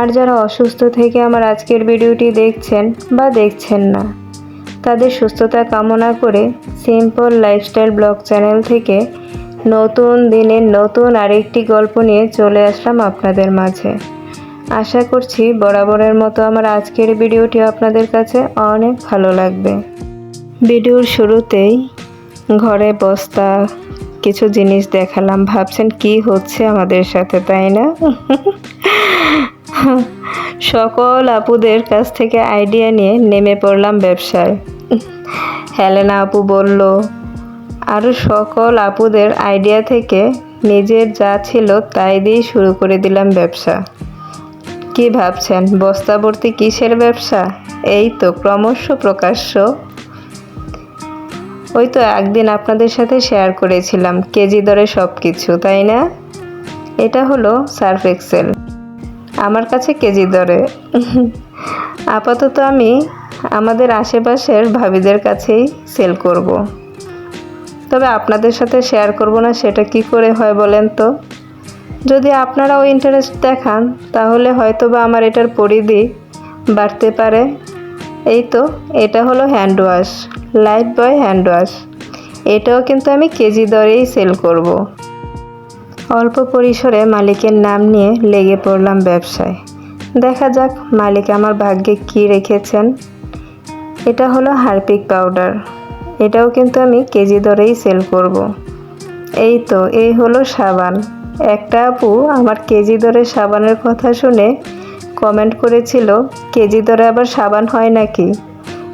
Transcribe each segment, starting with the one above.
আর যারা অসুস্থ থেকে আমার আজকের ভিডিওটি দেখছেন বা দেখছেন না, তাদের সুস্থতা কামনা করে সিম্পল লাইফস্টাইল ব্লগ চ্যানেল থেকে নতুন দিনের নতুন আরেকটি গল্প নিয়ে চলে আসলাম আপনাদের মাঝে। আশা করছি বরাবরের মতো আমার আজকের ভিডিওটি আপনাদের কাছে অনেক ভালো লাগবে। ভিডিওর শুরুতেই ঘরে বস্তা, কিছু জিনিস দেখালাম, ভাবছেন কি হচ্ছে আমাদের সাথে, তাই না? সকল আপুদের কাছ থেকে আইডিয়া নিয়ে নেমে পড়লাম ব্যবসায়। হেলেনা আপু বলল আরও সকল আপুদের আইডিয়া থেকে নিজের যা ছিল তাই দিয়ে শুরু করে দিলাম ব্যবসা। কি ভাবছেন, বস্তাবর্তী কিসের ব্যবসা? এই তো ক্রমশ প্রকাশ্য। ওই তো একদিন আপনাদের সাথে শেয়ার করেছিলাম, কেজি দরে সব কিছু তাই না? এটা হলো সার্ফ এক্সেল। আমার কাছে কেজি দরে আপাতত আমি আমাদের আশেপাশের ভাবিদের কাছেই সেল করব। তবে আপনাদের সাথে শেয়ার করব না, সেটা কি করে হয় বলেন তো যদি আপনারাও ইন্টারেস্ট দেখান, তাহলে হয়তো বা আমার এটার পরিধি বাড়তে পারে এই তো, এটা হলো hand wash light boy hand wash এটাও কিন্তু আমি কেজি দরেই সেল করব। অল্প পরিসরে মালিকের নাম নিয়ে লেগে পড়লাম ব্যবসায়। দেখা যাক মালিক আমার ভাগ্যে কি রেখেছেন। এটা হলো হারপিক পাউডার। এটাও কিন্তু আমি কেজি দরেই সেল করব। এই তো, এই হলো সাবান। একটা আপু আমার কেজি দরে সাবানের কথা শুনে কমেন্ট করেছিল, কেজি দরে আবার সাবান হয় নাকি?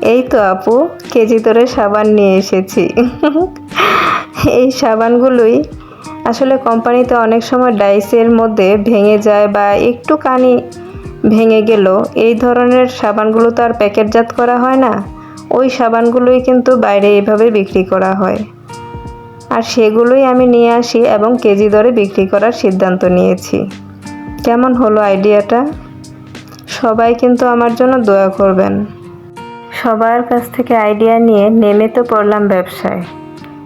এই তো আপু, কেজি দরে সাবান নিয়ে এসেছি। এই সাবানগুলোই আসলে কোম্পানিতে অনেক সময় ডাইসের মধ্যে ভেঙে যায় বা একটু কানি ভেঙে গেল এই ধরনের সাবানগুলো তো আর প্যাকেটজাত করা হয় না। ওই সাবানগুলোই কিন্তু বাইরে এভাবে বিক্রি করা হয়। আর সেগুলোই আমি নিয়ে আসি এবং কেজি দরে বিক্রি করার সিদ্ধান্ত নিয়েছি। কেমন হলো আইডিয়াটা? সবাই কিন্তু আমার জন্য দোয়া করবেন। সবার কাছ থেকে আইডিয়া নিয়ে নেমে তো পড়লাম ব্যবসায়।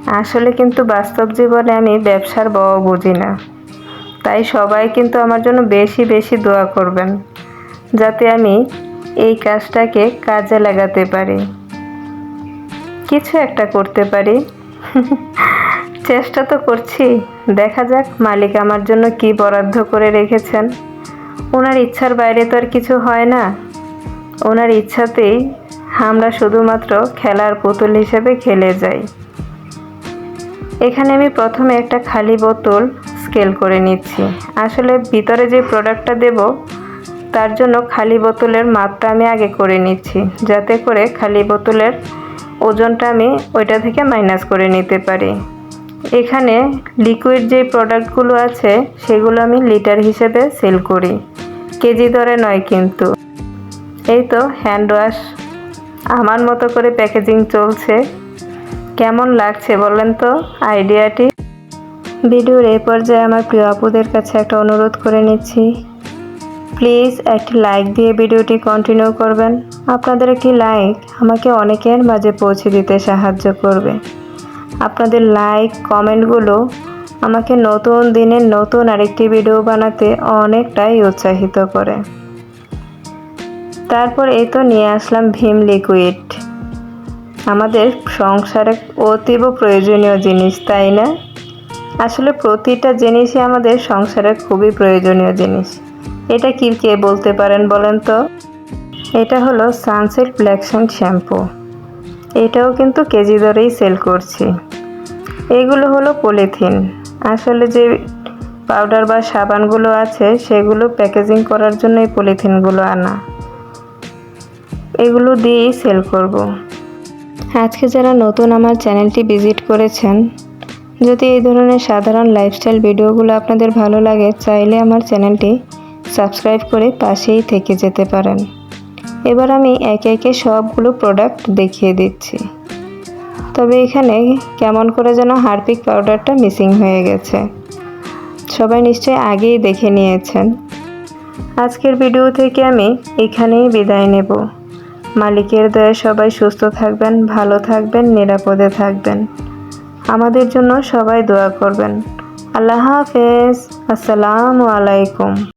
আসলে কিন্তু বাস্তব জীবনে আমি ব্যবসার বড় বুঝি না। তাই সবাই কিন্তু আমার জন্য বেশি বেশি দোয়া করবেন, যাতে আমি এই কাজটাকে কাজে লাগাতে পারি। কিছু একটা করতে পারি। চেষ্টা তো করছি। দেখা যাক মালিক আমার জন্য কি বরাদ্দ করে রেখেছেন। ওনার ইচ্ছার বাইরে তো আর কিছু হয় না। ওনার ইচ্ছাতেই আমরা শুধুমাত্র খেলার পুতুল হিসেবে খেলে যাই। এখানে আমি প্রথমে একটা খালি বোতল স্কেল করে নিচ্ছি। আসলে ভিতরে যে প্রোডাক্টটা দেব, তার জন্য খালি বোতলের মাপটা আমি আগে করে নিচ্ছি, যাতে করে খালি বোতলের ওজনটা আমি ওইটা থেকে মাইনাস করে নিতে পারি। এখানে লিকুইড যে প্রোডাক্টগুলো আছে, সেগুলো আমি লিটার হিসেবে সেল করি। কেজি দরে নয় কিন্তু। এই তো হ্যান্ড ওয়াশ। আমার মতো করে প্যাকেজিং চলছে। কেমন লাগছে বলেন তো আইডিয়াটি? ভিডিওর এই পর্যায়ে আমার প্রিয় আপুদের কাছে একটা অনুরোধ করে নিচ্ছি। প্লিজ একটি লাইক দিয়ে ভিডিওটি কন্টিনিউ করবেন। আপনাদের একটি লাইক আমাকে অনেকের মাঝে পৌঁছে দিতে সাহায্য করবে। আপনাদের লাইক, কমেন্টগুলো আমাকে নতুন দিনের নতুন আরেকটি ভিডিও বানাতে অনেকটাই উৎসাহিত করে। তারপর এই তো নিয়ে আসলাম ভীম লিকুইড আমাদের সংসারে অতীব প্রয়োজনীয় জিনিস, তাই না? আসলে প্রতিটা জিনিসই আমাদের সংসারে খুবই প্রয়োজনীয় জিনিস। এটা কি কে বলতে পারেন বলেন তো? এটা হলো সানসেট ব্ল্যাকশন শ্যাম্পু এটাও কিন্তু কেজি দরেই সেল করছি। এগুলো হলো পলিথিন আসলে যে পাউডার বা সাবানগুলো আছে, সেগুলো প্যাকেজিং করার জন্য এই পলিথিনগুলো আনা। এগুলো দিয়েই সেল করব। আজকে যারা নতুন আমার চ্যানেলটি ভিজিট করেছেন, যদি এই ধরনের সাধারণ লাইফস্টাইল ভিডিওগুলো আপনাদের ভালো লাগে, চাইলে আমার চ্যানেলটি সাবস্ক্রাইব করে পাশেই থেকে যেতে পারেন। এবার আমি একে একে সবগুলো প্রোডাক্ট দেখিয়ে দিচ্ছি। তবে এখানে কেমন করে যেন হারপিক পাউডারটা মিসিং হয়ে গেছে। সবাই নিশ্চয়ই আগেই দেখে নিয়েছেন। আজকের ভিডিও থেকে আমি এখানেই বিদায় নেব। মালিকের দয়া সবাই সুস্থ থাকবেন, ভালো থাকবেন, নিরাপদে থাকবেন। আমাদের জন্য সবাই দোয়া করবেন। আল্লাহ হাফেজ। আসসালামু আলাইকুম।